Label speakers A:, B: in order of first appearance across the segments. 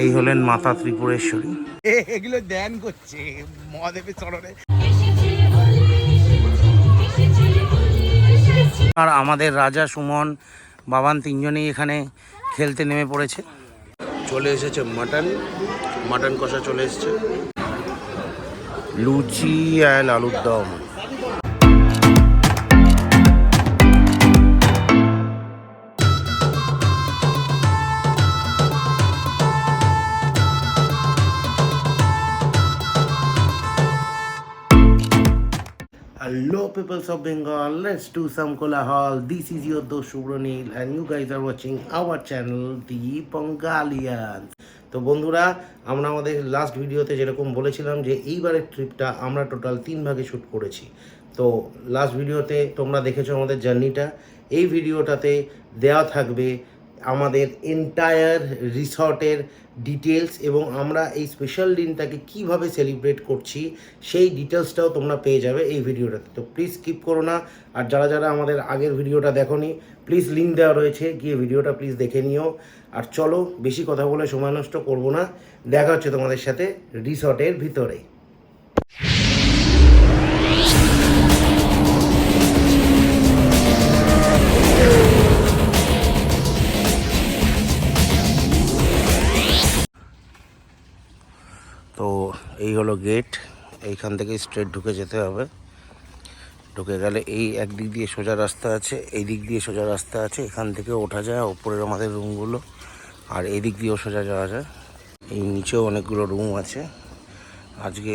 A: এই হলেন মাতা ত্রিপুরেশ্বরী।
B: এগুলো ধ্যান করছে মহাদেবের চরণে।
A: আর আমাদের রাজা সুমন বাবান তিনজনেই এখানে খেলতে নেমে পড়েছে। চলে এসেছে মাটন মাটন কষা চলে এসেছে। লুচি অ্যান্ড আলুর দম। Hello, peoples of Bengal. Let's do some kolahal. This is your dost Shubranil, and you guys are watching our channel, The Bangalians. তো বন্ধুরা আমরা আমাদের লাস্ট ভিডিওতে যেরকম বলেছিলাম যে এইবারের ট্রিপটা আমরা টোটাল তিন ভাগে শ্যুট করেছি তো লাস্ট ভিডিওতে তোমরা দেখেছ আমাদের জার্নিটা এই ভিডিওটাতে দেওয়া থাকবে আমাদের এন্টায়ার রিসর্টের ডিটেলস এবং আমরা এই স্পেশাল দিনটাকে কীভাবে সেলিব্রেট করছি, সেই ডিটেলসটাও তোমরা পেয়ে যাবে এই ভিডিওটাতে। তো প্লিজ স্কিপ করো না। আর যারা যারা আমাদের আগের ভিডিওটা দেখোনি প্লিজ লিঙ্ক দেওয়া রয়েছে, গিয়ে ভিডিওটা প্লিজ দেখে নিও। আর চলো, বেশি কথা বলে সময় নষ্ট করব না। দেখা হচ্ছে তোমাদের সাথে রিসর্টের ভিতরে। হলো গেট এইখান থেকে স্ট্রেট ঢুকে যেতে হবে। ঢুকে গেলে এই একদিক দিয়ে সোজা রাস্তা আছে এই দিক দিয়ে সোজা রাস্তা আছে, এখান থেকে ওঠা যায়, ওপরের আমাদের রুমগুলো আর এই দিক দিয়েও সোজা যাওয়া যায়। এই নিচেও অনেকগুলো রুম আছে। আজকে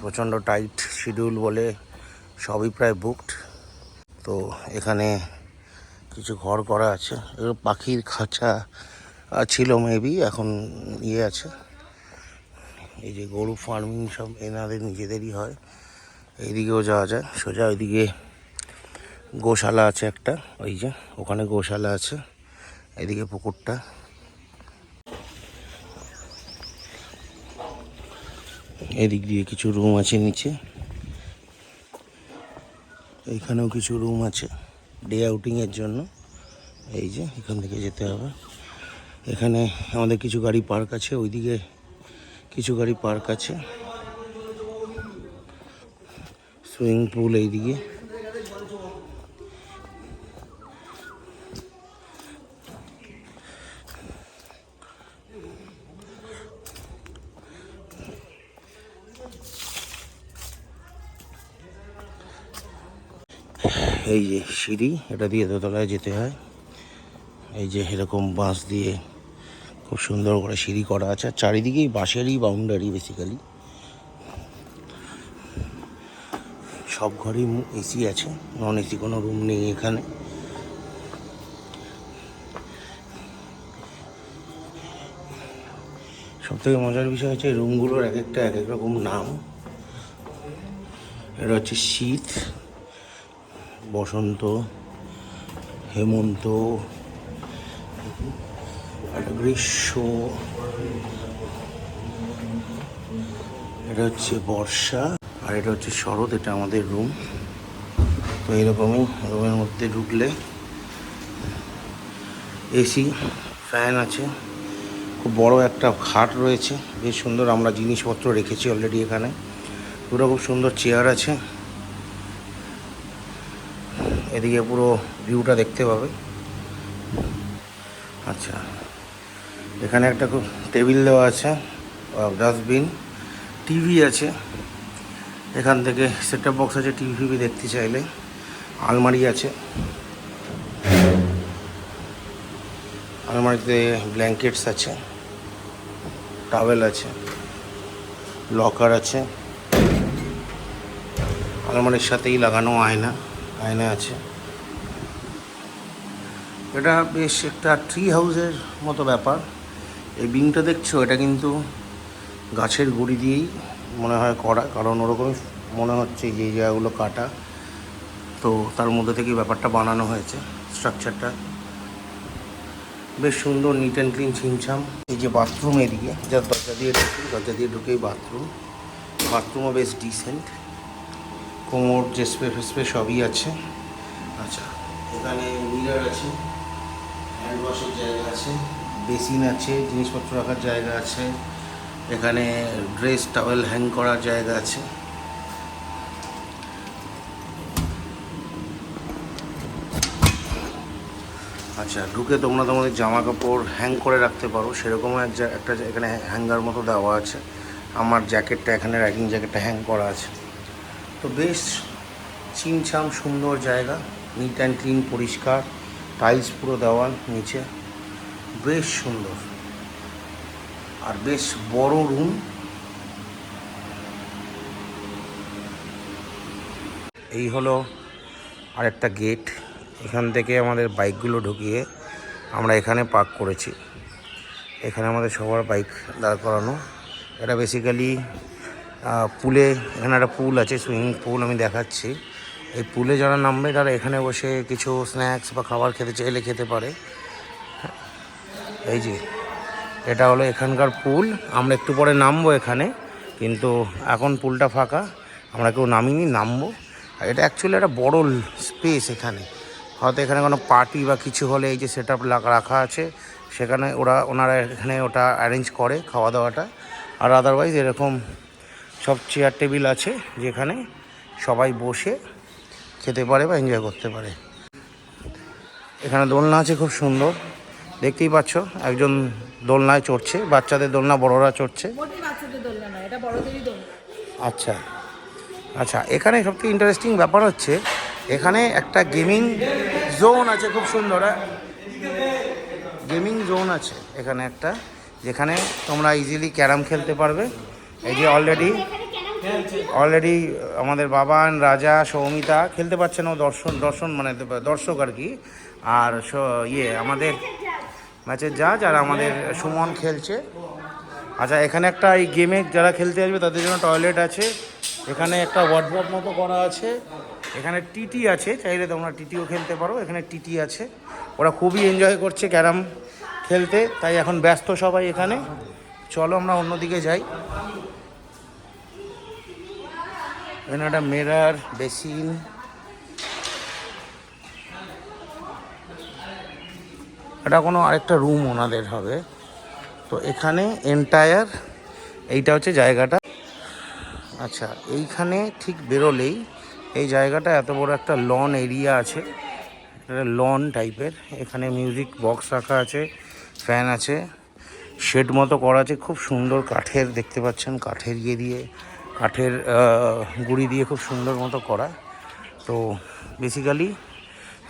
A: প্রচণ্ড টাইট শিডিউল বলে সবই প্রায় বুকড তো এখানে কিছু ঘর করা আছে। পাখির খাঁচা ছিল মেবি এখন ইয়ে আছে। এই যে গরু ফার্মিং সব এনাদের নিজেদেরই হয়। এইদিকেও যাওয়া যায় সোজা ওইদিকে গোশালা আছে একটা, ওই যে ওখানে গোশালা আছে এদিকে পুকুরটা। এদিক দিয়ে কিছু রুম আছে নিচে। এইখানেও কিছু রুম আছে ডে আউটিংয়ের জন্য। এই যে এখান থেকে যেতে হবে। এখানে আমাদের কিছু গাড়ি পার্ক আছে, ওইদিকে কিছু গাড়ি পার্ক আছে। সুইমিং পুল এইদিকে। এই যে সিঁড়ি, এটা দিয়ে দোতলায় যেতে হয়। এই যে এরকম বাঁশ দিয়ে খুব সুন্দর করে সিঁড়ি করা আছে। আর চারিদিকেই বাঁশেরই বাউন্ডারি বেসিক্যালি সব ঘরেই এসি আছে নন এসি কোনো রুম নেই এখানে। সব থেকে মজার বিষয় হচ্ছে রুমগুলোর এক একটা এক এক রকম নাম। এটা হচ্ছে শীত, বসন্ত, হেমন্ত গ্রীষ্ম, এটা হচ্ছে বর্ষা, আর এটা হচ্ছে শরৎ, এটা আমাদের রুম। তো এরকমই, রুমের মধ্যে ঢুকলে এসি, ফ্যান আছে। খুব বড় একটা খাট রয়েছে, বেশ সুন্দর আমরা জিনিসপত্র রেখেছি অলরেডি এখানে। পুরো খুব সুন্দর চেয়ার আছে। এদিকে পুরো ভিউটা দেখতে পাবে। আচ্ছা। এখানে একটা খুব টেবিল দেওয়া আছে ডাস্টবিন, টিভি আছে। এখান থেকে সেট বক্স আছে, টিভি ফিভি দেখতে চাইলে। আলমারি আছে। আলমারিতে ব্ল্যাঙ্কেটস আছে টাওয়েল আছে লকার আছে। আলমারির সাথেই লাগানো আয়না আয়না আছে। এটা বেশ একটা ট্রি হাউসের মতো ব্যাপার। এই বিংটা দেখছ? এটা কিন্তু গাছের গুঁড়ি দিয়েই মনে হয় করা, কারণ ওরকমই মনে হচ্ছে যে জায়গাগুলো কাটা। তো তার মধ্যে থেকেই ব্যাপারটা বানানো হয়েছে, স্ট্রাকচারটা। বেশ সুন্দর নিট অ্যান্ড ক্লিন ছিমছাম। এই যে বাথরুম এদিকে যা দরজা দিয়ে ঢুকি দরজা দিয়ে ঢুকেই বাথরুম বাথরুমও বেশ ডিসেন্ট কোমর, যে স্প্রে ফেসপ্রে সবই আছে। আচ্ছা এখানে মিরার আছে হ্যান্ড ওয়াশের জায়গা আছে। বেসিন আছে, জিনিসপত্র রাখার জায়গা আছে, এখানে ড্রেস, টাওয়েল হ্যাং করার জায়গা আছে। আচ্ছা ঢুকে তোমরা তোমাদের জামা কাপড় হ্যাং করে রাখতে পারো, সেরকমও এক একটা এখানে হ্যাঙ্গার মতো দেওয়া আছে। আমার জ্যাকেটটা, এখানে রাইডিং জ্যাকেটটা হ্যাং করা আছে। তো বেশ চিনছাম সুন্দর জায়গা নিট অ্যান্ড ক্লিন পরিষ্কার টাইলস পুরো দেওয়া নিচে। বেশ সুন্দর। আর বেশ বড় রুম। এই হলো আরেকটা গেট। এখান থেকে আমাদের বাইকগুলো ঢুকিয়ে আমরা এখানে পার্ক করেছি। এখানে আমাদের সবার বাইক দাঁড় করানো। এটা বেসিক্যালি পুলে, এখানে একটা পুল আছে, সুইমিং পুল আমি দেখাচ্ছি। এই পুলে যারা নামবে তারা এখানে বসে কিছু স্ন্যাক্স বা খাবার খেতে চাইলে খেতে পারে। এই যে, এটা হলো এখানকার পুল। আমরা একটু পরে নামবো এখানে, কিন্তু এখন পুলটা ফাঁকা। আমরা কেউ নামিনি, নামবো। আর এটা অ্যাকচুয়ালি একটা বড় স্পেস এখানে। হয়তো এখানে কোনো পার্টি বা কিছু হলে এই যে সেট আপ রাখা আছে, সেখানে ওরা, ওনারা এখানে ওটা অ্যারেঞ্জ করে খাওয়া দাওয়াটা আর আদারওয়াইজ এরকম সব চেয়ার টেবিল আছে, যেখানে সবাই বসে খেতে পারে বা এনজয় করতে পারে। এখানে দোলনা আছে খুব সুন্দর। দেখতেই পাচ্ছ একজন দোলনায় চড়ছে বাচ্চাদের দোলনা বড়রা চড়ছে। আচ্ছা আচ্ছা এখানে সবথেকে ইন্টারেস্টিং ব্যাপার হচ্ছে এখানে একটা গেমিং জোন আছে খুব সুন্দর গেমিং জোন আছে এখানে একটা যেখানে তোমরা ইজিলি ক্যারাম খেলতে পারবে। এই যে অলরেডি অলরেডি আমাদের বাবান রাজা সৌমিতা খেলতে পারছে না ও দর্শন দর্শন মানে দর্শক আর কি। আর ইয়ে আমাদের ম্যাচের জাজ আর আমাদের সুমন খেলছে। আচ্ছা এখানে একটা এই গেমে যারা খেলতে আসবে, তাদের জন্য টয়লেট আছে। এখানে একটা ওয়ার্ড্রপ মতো করা আছে। এখানে টিটি আছে, চাইলে তোমরা টিটিও খেলতে পারো, এখানে টিটি আছে। ওরা খুবই এনজয় করছে ক্যারাম খেলতে, তাই এখন ব্যস্ত সবাই এখানে। চলো, আমরা অন্যদিকে যাই। এখানে একটা মিরার বেসিন এটা কোনো আরেকটা রুম ওনাদের হবে। তো এখানে এন্টায়ার এইটা হচ্ছে জায়গাটা। আচ্ছা এইখানে ঠিক বেরোলেই এই জায়গাটা এত বড় একটা লন এরিয়া আছে। লন টাইপের এখানে মিউজিক বক্স রাখা আছে ফ্যান আছে। শেড মতো করা আছে, খুব সুন্দর কাঠের, দেখতে পাচ্ছেন কাঠের ইয়ে দিয়ে, কাঠের গুঁড়ি দিয়ে খুব সুন্দর মতো করা। তো বেসিক্যালি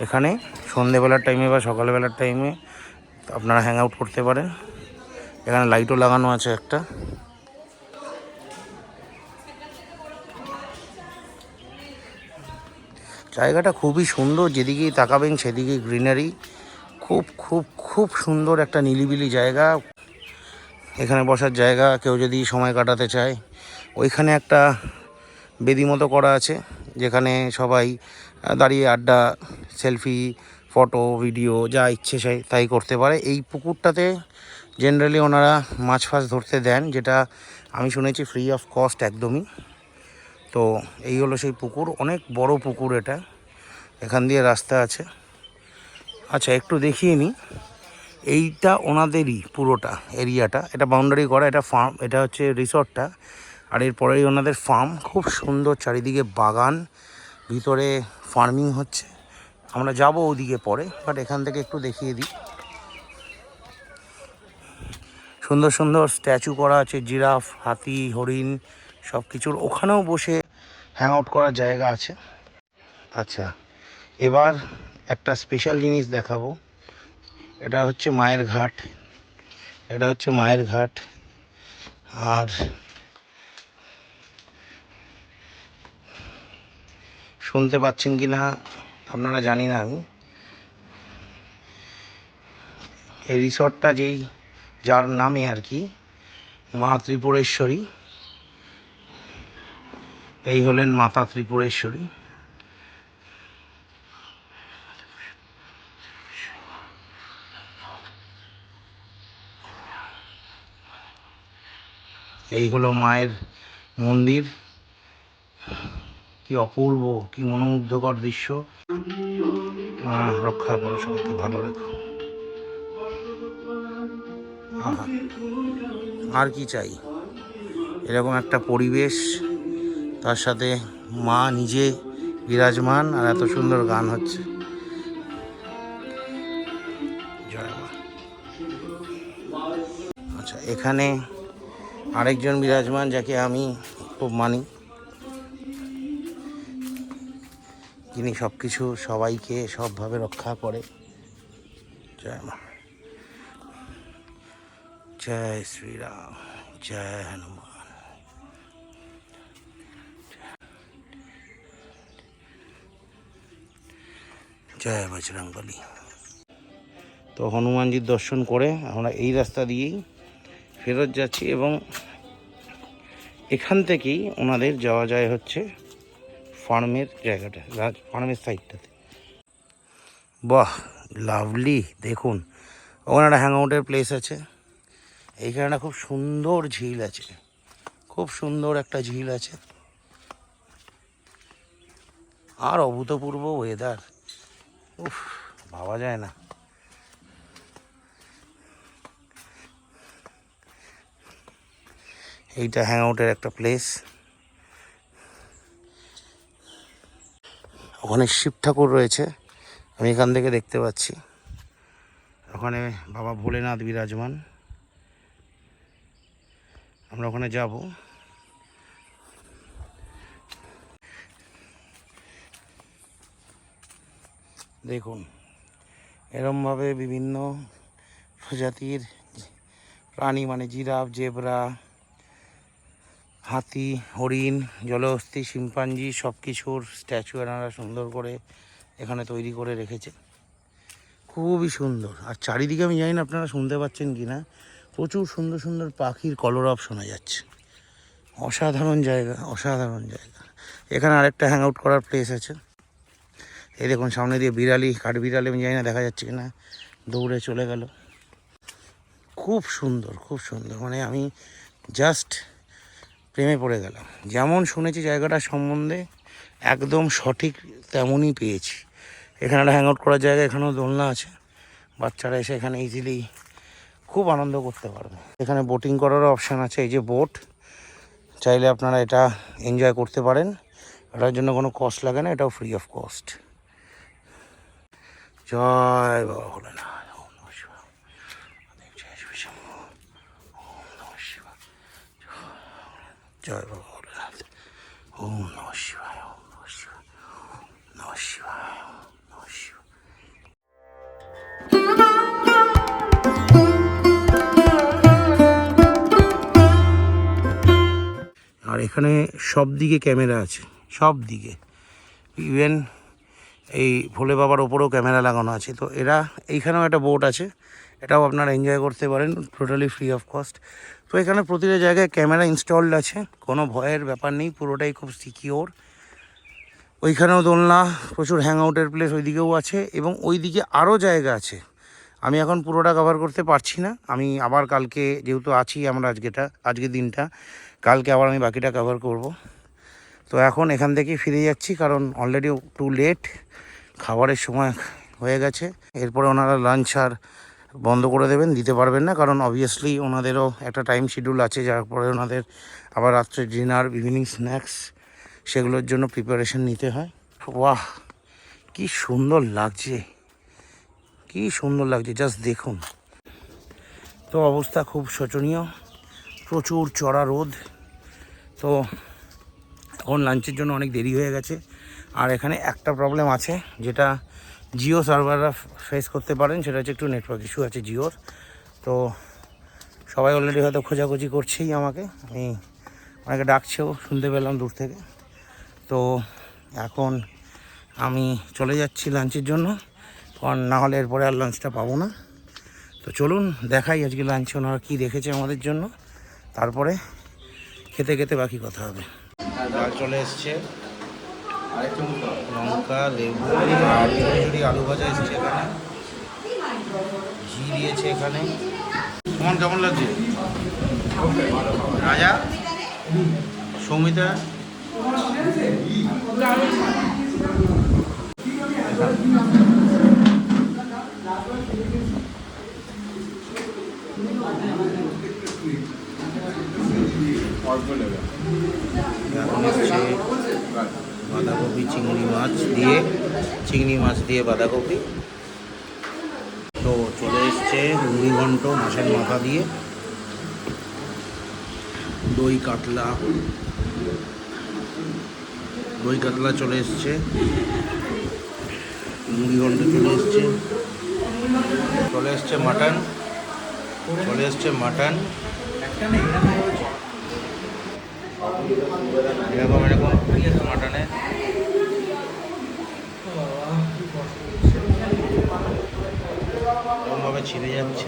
A: এখানে সন্ধেবেলার টাইমে বা সকালবেলার টাইমে আপনারা হ্যাং আউট করতে পারেন। এখানে লাইটও লাগানো আছে একটা। জায়গাটা খুবই সুন্দর, যেদিকেই তাকাবেন সেদিকেই গ্রিনারি খুব খুব খুব সুন্দর একটা নিলিবিলি জায়গা। এখানে বসার জায়গা, কেউ যদি সময় কাটাতে চায়। ওইখানে একটা বেদি মতো করা আছে, যেখানে সবাই দাঁড়িয়ে আড্ডা, সেলফি, ফটো, ভিডিও, যা ইচ্ছে চাই তাই করতে পারে। এই পুকুরটাতে জেনারেলি ওনারা মাছ ফাছ ধরতে দেন, যেটা আমি শুনেছি ফ্রি অফ কস্ট একদমই। তো এই হলো সেই পুকুর, অনেক বড় পুকুর এটা। এখান দিয়ে রাস্তা আছে। আচ্ছা একটু দেখিয়ে নিই। এইটা ওনাদেরই পুরোটা এরিয়াটা। এটা বাউন্ডারি করা, এটা ফার্ম এটা হচ্ছে রিসর্টটা। আর এরপরেই ওনাদের ফার্ম খুব সুন্দর চারিদিকে বাগান, ভিতরে ফার্মিং হচ্ছে। আমরা যাব ওদিকে পরে বাট এখান থেকে একটু দেখিয়ে দিই। সুন্দর সুন্দর স্ট্যাচু করা আছে, জিরাফ, হাতি, হরিণ সব কিছুর ওখানেও বসে হ্যাং আউট করার জায়গা আছে। আচ্ছা এবার একটা স্পেশাল জিনিস দেখাবো। এটা হচ্ছে মায়ের ঘাট। এটা হচ্ছে মায়ের ঘাট। আর শুনতে পাচ্ছেন কি না আপনারা জানি না আমি। এই রিসর্টটা যেই, যার নামে আর কি, মা ত্রিপুরেশ্বরী। এই হলেন মাতা ত্রিপুরেশ্বরী। এই হলো মায়ের মন্দির। কি অপূর্ব, কি মনোমুগ্ধকর দৃশ্য। রক্ষা করো সবাইকে, ভালো রেখো। আর কি চাই? এরকম একটা পরিবেশ, তার সাথে মা নিজে বিরাজমান, আর এত সুন্দর গান হচ্ছে। জয় মা। আচ্ছা এখানে আরেকজন বিরাজমান, যাকে আমি খুব মানি। যিনি সব কিছু সবাইকে সবভাবে রক্ষা করে। জয় মা। জয় শ্রীরাম। জয় হনুমান। জয় বজরংবলী। তো হনুমানজির দর্শন করে আমরা এই রাস্তা দিয়েই ফেরত যাচ্ছি এবং এখান থেকেই ওনাদের যাওয়া যায় হচ্ছে ফার্মের জায়গাটা ফার্মের সাইডটাতে বাহ লাভলি দেখুন। ওখানে একটা হ্যাং আউটের প্লেস আছে। এইখানে একটা খুব সুন্দর ঝিল আছে। খুব সুন্দর একটা ঝিল আছে। আর অভূতপূর্ব ওয়েদার উফ, ভাবা যায় না। এইটা হ্যাং আউটের একটা প্লেস ওখানে শিব ঠাকুর রয়েছে, আমি এখান থেকে দেখতে পাচ্ছি। ওখানে বাবা ভোলেনাথ বিরাজমান। আমরা ওখানে যাব। দেখুন, এরমভাবে বিভিন্ন প্রজাতির প্রাণী মানে জিরাফ, জেব্রা হাতি, হরিণ, জলহস্তি, শিম্পাঞ্জি সব কিছুর স্ট্যাচু এনারা সুন্দর করে এখানে তৈরি করে রেখেছে। খুবই সুন্দর। আর চারিদিকে আমি জানি না আপনারা শুনতে পাচ্ছেন কি না প্রচুর সুন্দর সুন্দর পাখির কলরব শোনা যাচ্ছে। অসাধারণ জায়গা অসাধারণ জায়গা। এখানে আরেকটা হ্যাং আউট করার প্লেস আছে। এই দেখুন, সামনে দিয়ে বিড়ালি, কাঠ বিড়ালি, আমি জানি না দেখা যাচ্ছে কি না দৌড়ে চলে গেল। খুব সুন্দর খুব সুন্দর। মানে আমি জাস্ট প্রেমে পড়ে গেলাম। যেমন শুনেছি জায়গাটা সম্বন্ধে, একদম সঠিক তেমনই পেয়েছি। এখানে হ্যাং আউট করার জায়গা, এখানেও দোলনা আছে। বাচ্চারা এসে এখানে ইজিলি খুব আনন্দ করতে পারবে। এখানে বোটিং করারও অপশান আছে, এই যে বোট চাইলে আপনারা এটা এনজয় করতে পারেন। এটার জন্য কোনো কস্ট লাগে না, এটাও ফ্রি অফ কস্ট জয় বাবা ভোলেনাথ ওম নমঃ শিবায় জয় শিব শম্ভু ওম নমঃ শিবায় জয় ভোলেনাথ ওম নমঃ শিবায় ওম আর এখানে সব দিকে ক্যামেরা আছে, সব দিকে। ইভেন এই ভোলে বাবার ওপরেও ক্যামেরা লাগানো আছে। তো এরা, এইখানেও একটা বোট আছে। এটাও আপনারা এনজয় করতে পারেন টোটালি ফ্রি অফ কস্ট তো এখানে প্রতিটা জায়গায় ক্যামেরা ইনস্টলড আছে, কোনো ভয়ের ব্যাপার নেই, পুরোটাই খুব সিকিওর ওইখানেও দোলনা, প্রচুর হ্যাং আউটের প্লেস ওইদিকেও আছে, এবং ওইদিকে আরও জায়গা আছে। আমি এখন পুরোটা কভার করতে পারছি না, আমি আবার কালকে যেহেতু আছি আমরা আজকেটা, আজকের দিনটা, কালকে আবার আমি বাকিটা কভার করব। তো এখন এখান থেকেই ফিরে যাচ্ছি, কারণ অলরেডি টু লেট খাবারের সময় হয়ে গেছে। এরপরে ওনারা লাঞ্চ আর বন্ধ করে দেবেন, দিতে পারবেন না। কারণ অবভিয়াসলি ওনাদেরও একটা টাইম শিডিউল আছে, যার পরে ওনাদের আবার রাত্রে ডিনার ইভিনিং স্ন্যাক্স সেগুলোর জন্য প্রিপারেশন নিতে হয়। বাহ! কি সুন্দর লাগছে। কি সুন্দর লাগছে জাস্ট দেখুন। তো অবস্থা খুব শোচনীয়। প্রচুর চড়া রোদ। তো এখন লাঞ্চের জন্য অনেক দেরি হয়ে গেছে। আর এখানে একটা প্রবলেম আছে, যেটা জিও সার্ভাররা ফেস করতে পারেন, সেটা হচ্ছে একটু নেটওয়ার্ক ইস্যু আছে জিওর। তো সবাই অলরেডি হয়তো খোঁজাখুঁজি করছেই আমাকে। আমি অনেকে ডাকছেও, শুনতে পেলাম দূর থেকে। তো এখন আমি চলে যাচ্ছি লাঞ্চের জন্য। কারণ না হলে এরপরে আর লাঞ্চটা পাবো না। তো চলুন, দেখাই আজকে লাঞ্চে ওনারা কী রেখেছে আমাদের জন্য। তারপরে খেতে খেতে বাকি কথা হবে। চলে এসছে লঙ্কা লেবু আর ঝুড়ি আলু ভাজা এসছে এখানে। ঘি দিয়েছে এখানে। তোমার কেমন লাগছে? রাজা? সৌমিতা?
B: অল্প নেবে
A: বাঁধাকপি, চিংড়ি মাছ দিয়ে, চিংড়ি মাছ দিয়ে বাঁধাকপি। তো চলে এসছে মুড়ি ঘন্ট, মাছের মাথা দিয়ে। দই কাতলা। দই কাতলা চলে এসছে। মুড়ি ঘন্ট চলে এসছে। চলে এসছে মাটন। চলে এসছে মাটন। এরকম এরকমভাবে ছিঁড়ে যাচ্ছে।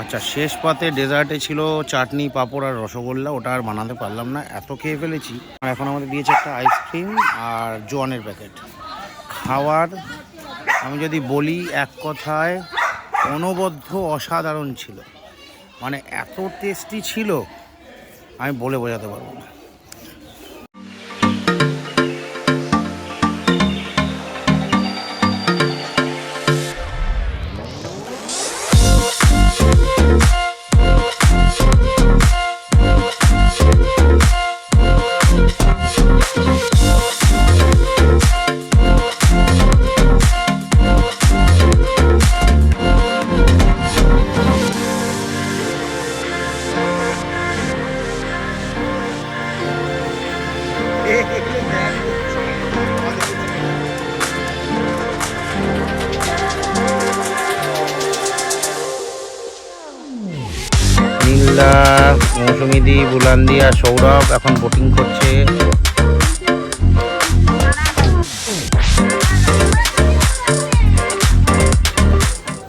A: আচ্ছা শেষ পাতে ডেজার্টে ছিল চাটনি, পাঁপড় আর রসগোল্লা। ওটা আর বানাতে পারলাম না, এত খেয়ে ফেলেছি। এখন আমাদের দিয়েছে একটা আইসক্রিম আর জোয়ানের প্যাকেট। খাওয়ার, আমি যদি বলি এক কথায় অনবদ্য অসাধারণ ছিল। মানে এত টেস্টি ছিল আমি বলে বোঝাতে পারব না। বুলান্দি আর সৌরভ এখন বোটিং করছে।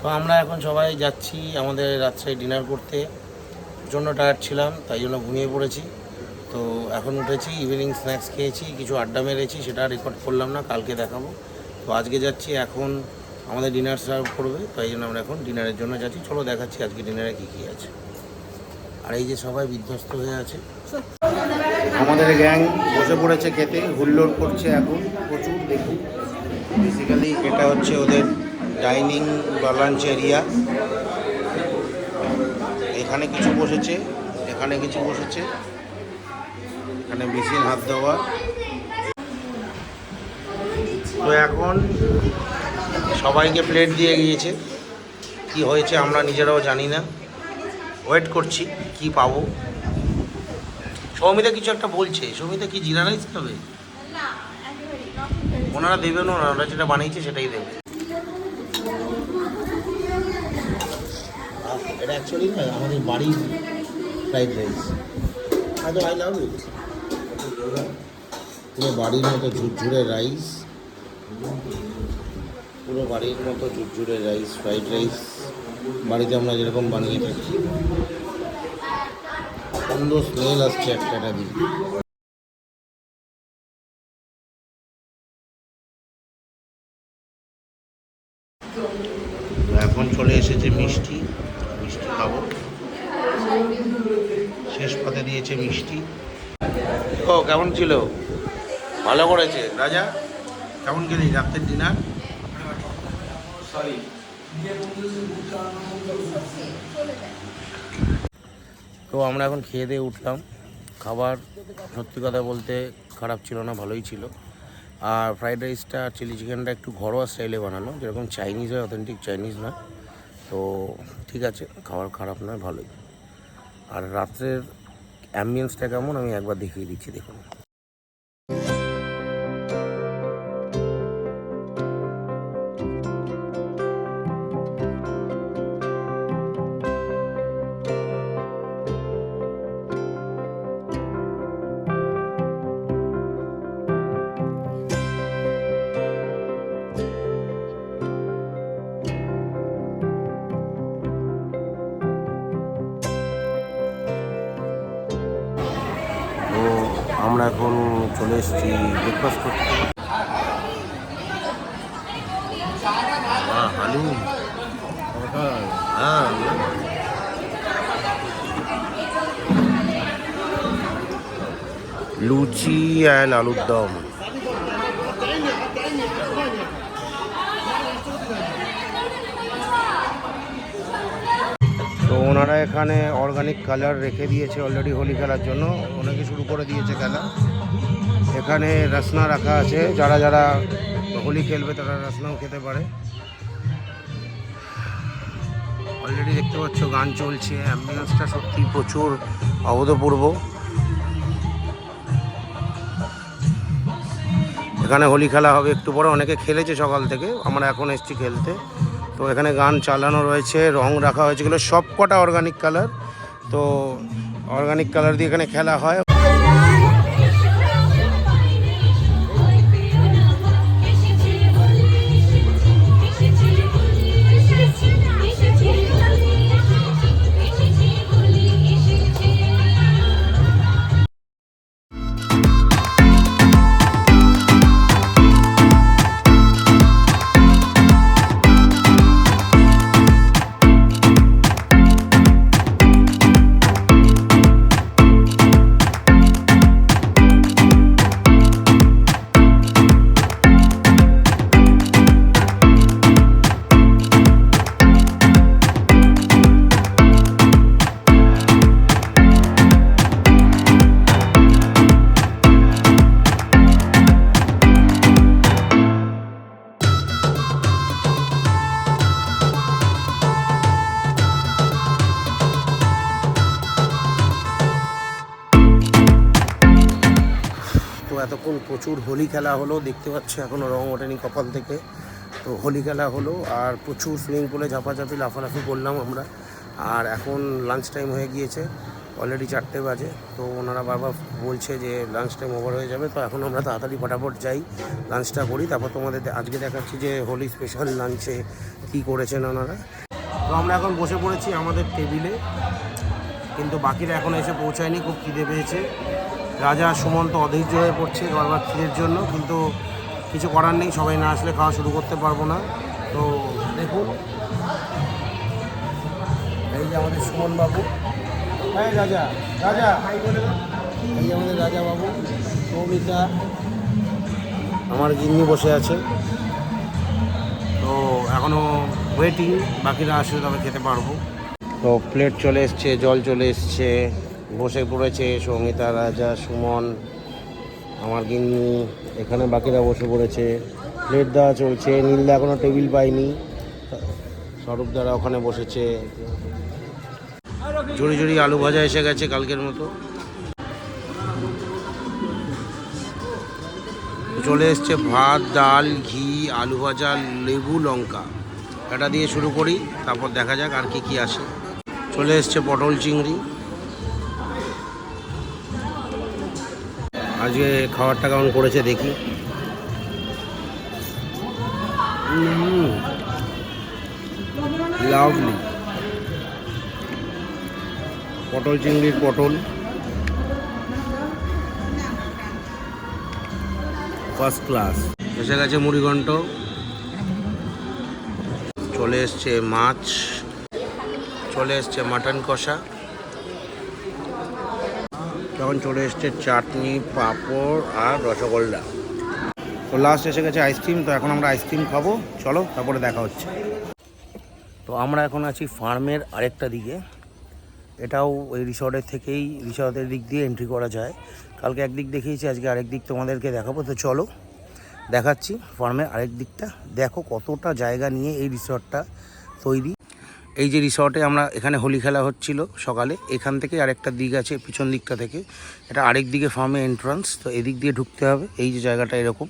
A: তো আমরা এখন সবাই যাচ্ছি আমাদের রাত্রে ডিনার করতে। জন্য টায়ার্ড ছিলাম, তাই জন্য ঘুমিয়ে পড়েছি। তো এখন উঠেছি ইভিনিং স্ন্যাক্স খেয়েছি, কিছু আড্ডা মেরেছি, সেটা রেকর্ড করলাম না, কালকে দেখাবো। তো আজকে যাচ্ছি এখন আমাদের ডিনার সার্ভ করবে, তাই জন্য আমরা এখন ডিনারের জন্য যাচ্ছি। চলো দেখাচ্ছি আজকে ডিনারে কী কী আছে। আর এই যে সবাই বিধ্বস্ত হয়ে আছে। আমাদের গ্যাং বসে পড়েছে খেতে, হুল্লোড় করছে এখন, প্রচুর দেখুন। বেসিক্যালি এটা হচ্ছে ওদের ডাইনিং বা লাঞ্চ এরিয়া এখানে কিছু বসেছে, এখানে কিছু বসেছে। এখানে মেশিন হাত দেওয়া। তো এখন সবাইকে প্লেট দিয়ে গিয়েছে। কি হয়েছে আমরা নিজেরাও জানি না। ওয়েট করছি, কি পাবো? সৌমিতা কিছু একটা বলছে, সৌমিতা কি জিরা রাইস খাবে? ওনারা দেবেন না, ওনারা যেটা বানিয়েছে সেটাই দেবে। এটা অ্যাকচুয়ালি আমাদের বাড়ির রাইস লাভ বাড়ির মতো রাইস পুরো বাড়ির মতো রাইস রাইস বাড়িতে আমরা যেরকম বানিয়ে থাকি। সুন্দর স্মেল আসছে একটা দিয়ে এখন চলে এসেছে মিষ্টি মিষ্টি খাব। শেষ পাতে দিয়েছে মিষ্টি। ও কেমন ছিল? ভালো করেছে। রাজা কেমন গেলি রাত্রের ডিনার তো আমরা এখন খেয়ে দিয়ে উঠলাম। খাবার সত্যি কথা বলতে খারাপ ছিল না, ভালোই ছিল। আর ফ্রাইড রাইসটা, চিলি চিকেনটা একটু ঘরোয়া স্টাইলে বানানো, যেরকম চাইনিজ হয়, অথেন্টিক চাইনিজ না তো ঠিক আছে, খাবার খারাপ নয়, ভালোই। আর রাত্রের অ্যাম্বিয়েন্সটা কেমন, আমি একবার দেখিয়ে দিচ্ছি, দেখুন। লুচি অ্যান্ড আলুর দম। তো ওনারা এখানে অর্গানিক কালার রেখে দিয়েছে অলরেডি হোলি খেলার জন্য। অনেকে শুরু করে দিয়েছে খেলা। এখানে রসনা রাখা আছে। যারা যারা হোলি খেলবে তারা রসনাও খেতে পারে। অলরেডি দেখতে পাচ্ছ গান চলছে। অ্যাম্বিয়েন্সটা সত্যি প্রচুর অভূতপূর্ব। এখানে হোলি খেলা হবে, একটু পরে অনেকে খেলেছে সকাল থেকে, আমরা এখন এসেছি খেলতে। তো এখানে গান চালানো রয়েছে, রং রাখা হয়েছে, এগুলো সব কটা অর্গানিক কালার তো অর্গানিক কালার দিয়ে এখানে খেলা হয়। হোলি খেলা হলো, দেখতে পাচ্ছি এখনও রং ওঠেনি কপাল থেকে। তো হোলি খেলা হলো আর প্রচুর সুইমিং পুলে ঝাপাঝাপি, লাফালাফি করলাম আমরা। আর এখন লাঞ্চ টাইম হয়ে গিয়েছে অলরেডি চারটে বাজে। তো ওনারা বারবার বলছে যে লাঞ্চ টাইম ওভার হয়ে যাবে, তো এখন আমরা তাড়াতাড়ি ফটাফট যাই লাঞ্চটা করি। তারপর তোমাদের আজকে দেখাচ্ছি যে হোলি স্পেশাল লাঞ্চে কী করেছেন ওনারা। তো আমরা এখন বসে পড়েছি আমাদের টেবিলে কিন্তু বাকিরা এখন এসে পৌঁছায়নি, খুব খিদে পেয়েছে। রাজা সুমন্ত অধৈর্য হয়ে পড়ছে বারবার খিদের জন্য, কিন্তু কিছু করার নেই, সবাই না আসলে খাওয়া শুরু করতে পারব না। তো দেখুন। এই যে আমাদের সুমন বাবু হ্যাঁ রাজা রাজা। এই আমাদের রাজা বাবু সৌমিতা, আমার গিন্নি বসে আছে। তো এখনও ওয়েটিং বাকিরা আসলে তবে খেতে পারব। তো প্লেট চলে এসছে, জল চলে এসছে। বসে পড়েছে, সঙ্গীতা রাজা, সুমন, আমার গিন্নি, এখানে বাকিরা বসে পড়েছে। প্লেট দেওয়া চলছে নীলদা এখনও টেবিল পাইনি স্বরূপ দ্বারা ওখানে বসেছে। জড়ি জড়ি আলু ভাজা এসে গেছে কালকের মতো। চলে এসছে ভাত, ডাল, ঘি, আলু ভাজা, লেবু, লঙ্কা। এটা দিয়ে শুরু করি, তারপর দেখা যাক আর কি কি আসে। চলে এসছে পটল চিংড়ি। আজকে খাবারটা কেমন করেছে দেখি। লাভলি পটল চিংড়ির পটল। ফার্স্ট ক্লাস এসে গেছে মুড়িঘণ্ট। চলে এসছে মাছ। চলে এসছে মাটন কষা। তখন চলে এসছে চাটনি, পাঁপড় আর রসগোল্লা। তো লাস্ট এসে গেছে আইসক্রিম তো এখন আমরা আইসক্রিম খাব। চলো, তারপরে দেখা হচ্ছে। তো আমরা এখন আছি ফার্মের আরেকটা দিকে। এটাও ওই রিসর্টের থেকেই রিসর্টের দিক দিয়ে এন্ট্রি করা যায়। কালকে একদিক দেখিয়েছি, আজকে আরেক দিক তোমাদেরকে দেখাবো। তো চলো, দেখাচ্ছি ফার্মের আরেক দিকটা। দেখো কতটা জায়গা নিয়ে এই রিসর্টটা তৈরি। এই যে রিসর্টে আমরা এখানে হোলি খেলা হচ্ছিল সকালে, এখান থেকে আরেকটা দিক আছে পিছন দিকটা থেকে। এটা আরেক দিকে ফার্মে এন্ট্রান্স তো এদিক দিয়ে ঢুকতে হবে, এই যে জায়গাটা এরকম।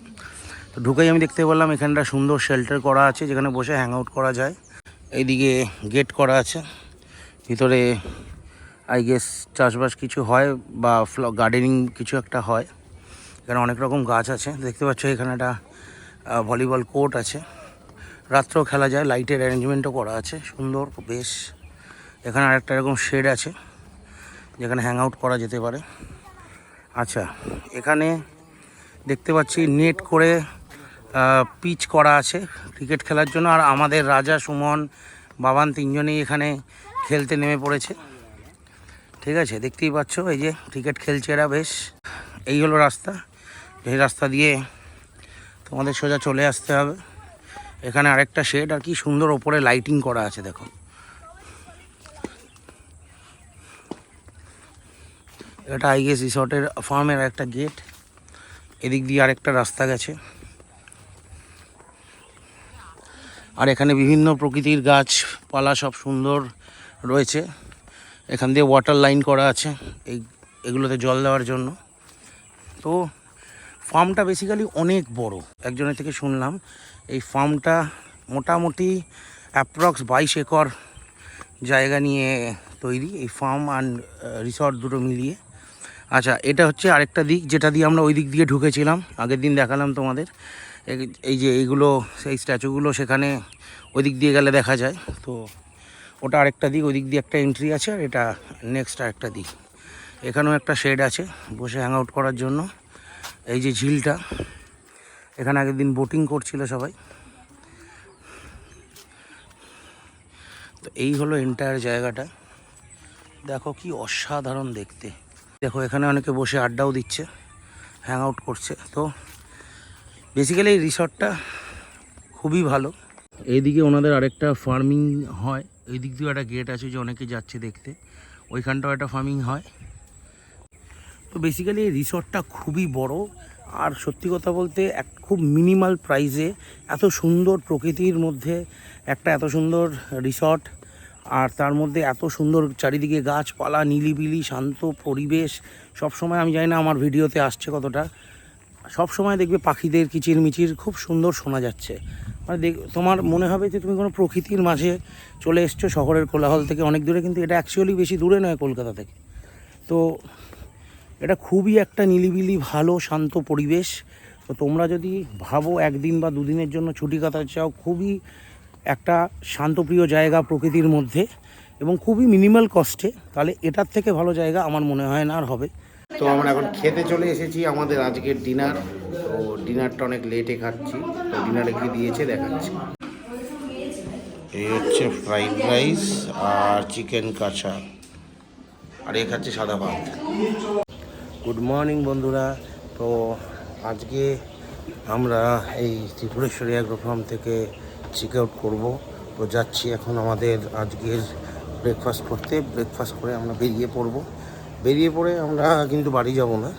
A: তো ঢুকেই আমি দেখতে পেলাম এখানটা সুন্দর শেল্টার করা আছে, যেখানে বসে হ্যাং আউট করা যায়। এইদিকে গেট করা আছে, ভিতরে আই গেস চাষবাস কিছু হয় বা ফ্ল গার্ডেনিং কিছু একটা হয়। এখানে অনেক রকম গাছ আছে, দেখতে পাচ্ছ এখানে একটা ভলিবল কোর্ট আছে। রাত্রেও খেলা যায় লাইটের অ্যারেঞ্জমেন্টও করা আছে, সুন্দর, বেশ। এখানে আরেকটা এরকম শেড আছে, যেখানে হ্যাং আউট করা যেতে পারে। আচ্ছা এখানে দেখতে পাচ্ছি নেট করে পিচ করা আছে ক্রিকেট খেলার জন্য। আর আমাদের রাজা, সুমন, বাবান তিনজনেই এখানে খেলতে নেমে পড়েছে। ঠিক আছে, দেখতেই পাচ্ছ এই যে ক্রিকেট খেলছে এরা বেশ। এই হলো রাস্তা, এই রাস্তা দিয়ে তোমাদের সোজা চলে আসতে হবে। এখানে আরেকটা শেড, আর কি সুন্দর ওপরে লাইটিং করা আছে, দেখো। এটা আইগেস রিসর্টের ফার্মের একটা গেট এদিক দিয়ে আরেকটা রাস্তা গেছে। আর এখানে বিভিন্ন প্রকৃতির গাছপালা সব সুন্দর রয়েছে। এখান দিয়ে ওয়াটার লাইন করা আছে, এই, এগুলোতে জল দেওয়ার জন্য। তো ফার্মটা বেসিক্যালি অনেক বড়। একজনের থেকে শুনলাম এই ফার্মটা মোটামুটি অ্যাপ্রক্স বাইশ একর জায়গা নিয়ে তৈরি, এই ফার্ম অ্যান্ড রিসর্ট দুটো মিলিয়ে। আচ্ছা এটা হচ্ছে আরেকটা দিক, যেটা দিয়ে আমরা ওই দিক দিয়ে ঢুকেছিলাম। আগের দিন দেখালাম তোমাদের। এই- যে এইগুলো, সেই স্ট্যাচুগুলো সেখানে ওই দিক দিয়ে গেলে দেখা যায়। তো ওটা আরেকটা দিক, ওই দিক দিয়ে একটা এন্ট্রি আছে আর এটা নেক্সট আরেকটা দিক। এখানেও একটা শেড আছে বসে হ্যাং আউট করার জন্য। এই যে ঝিলটা এখানে আগের দিন বোটিং করছিল সবাই। তো এই হলো এন্টায়ার জায়গাটা। দেখো কি অসাধারণ দেখতে। দেখো, এখানে অনেকে বসে আড্ডাও দিচ্ছে হ্যাং আউট করছে। তো বেসিক্যালি এই রিসর্টটা খুবই ভালো। এইদিকে ওনাদের আরেকটা ফার্মিং হয়। এই দিক দিয়েও একটা গেট আছে যে অনেকে যাচ্ছে দেখতে। ওইখানটাও একটা ফার্মিং হয়। তো বেসিক্যালি এই রিসর্টটা খুবই বড়। আর সত্যি কথা বলতে এক খুব মিনিমাল প্রাইসে এত সুন্দর প্রকৃতির মধ্যে একটা এত সুন্দর রিসর্ট আর তার মধ্যে এত সুন্দর চারিদিকে গাছপালা নিলিবিলি শান্ত পরিবেশ, সব সময় আমি জানি না আমার ভিডিওতে আসছে কতটা। সব সময় দেখবে পাখিদের কিচিরমিচির খুব সুন্দর শোনা যাচ্ছে। মানে দেখ, তোমার মনে হবে যে তুমি কোনো প্রকৃতির মাঝে চলে এসছো শহরের কোলাহল থেকে অনেক দূরে, কিন্তু এটা অ্যাকচুয়ালি বেশি দূরে নয় কলকাতা থেকে। তো এটা খুবই একটা নিলিবিলি, ভালো, শান্ত পরিবেশ। তো তোমরা যদি ভাবো একদিন বা দুদিনের জন্য ছুটি কাটাতে চাও, খুবই একটা শান্তপ্রিয় জায়গা প্রকৃতির মধ্যে এবং খুবই মিনিমাল কস্টে তাহলে এটার থেকে ভালো জায়গা আমার মনে হয় না আর হবে। তো আমরা এখন খেতে চলে এসেছি আমাদের আজকের ডিনার তো ডিনারটা অনেক লেটে খাচ্ছি, তো ডিনারে কি দিয়েছে, দেখাচ্ছি। এই হচ্ছে ফ্রাইড রাইস আর চিকেন কাঁচা। আর এ খাচ্ছে সাদা ভাত। গুড মর্নিং বন্ধুরা। তো আজকে আমরা এই ত্রিপুরেশ্বরী অ্যাগ্রো ফার্ম থেকে চেক আউট করব। তো যাচ্ছি এখন আমাদের আজকের ব্রেকফাস্ট করতে। ব্রেকফাস্ট করে আমরা বেরিয়ে পড়ব। বেরিয়ে পড়ে আমরা কিন্তু বাড়ি যাব না।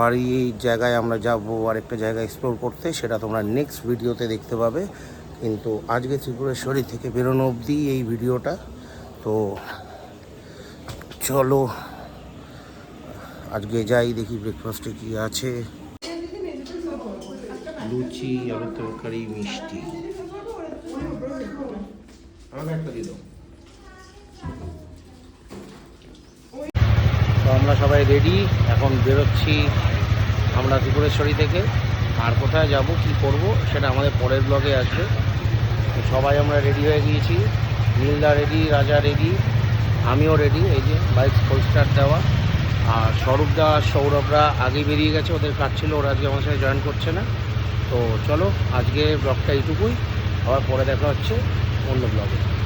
A: বাড়ি জায়গায় আমরা যাব আরেকটা জায়গা এক্সপ্লোর করতে। সেটা তোমরা নেক্সট ভিডিওতে দেখতে পাবে। কিন্তু আজকে ত্রিপুরেশ্বরী থেকে বেরোনো অবধি এই ভিডিওটা তো চলো আজকে যাই দেখি ব্রেকফাস্টে কি আছে। লুচি আলু তরকারি মিষ্টি। আমরা সবাই রেডি এখন বেরোচ্ছি আমরা দুপুরেশ্বরী থেকে। আর কোথায় যাব কি করব সেটা আমাদের পরের ব্লগে আসবে। তো সবাই আমরা রেডি হয়ে গিয়েছি। নীলদা রেডি রাজা রেডি আমিও রেডি এই যে বাইক ফুল স্টার্ট দেওয়া। আর স্বরূপদা সৌরভরা আগেই বেরিয়ে গেছে, ওদের কাজ ছিল, ওরা আজকে আমার সাথে জয়েন করছে না। তো চলো, আজকে ব্লগটা এইটুকুই, আবার পরে দেখা হচ্ছে অন্য ব্লগে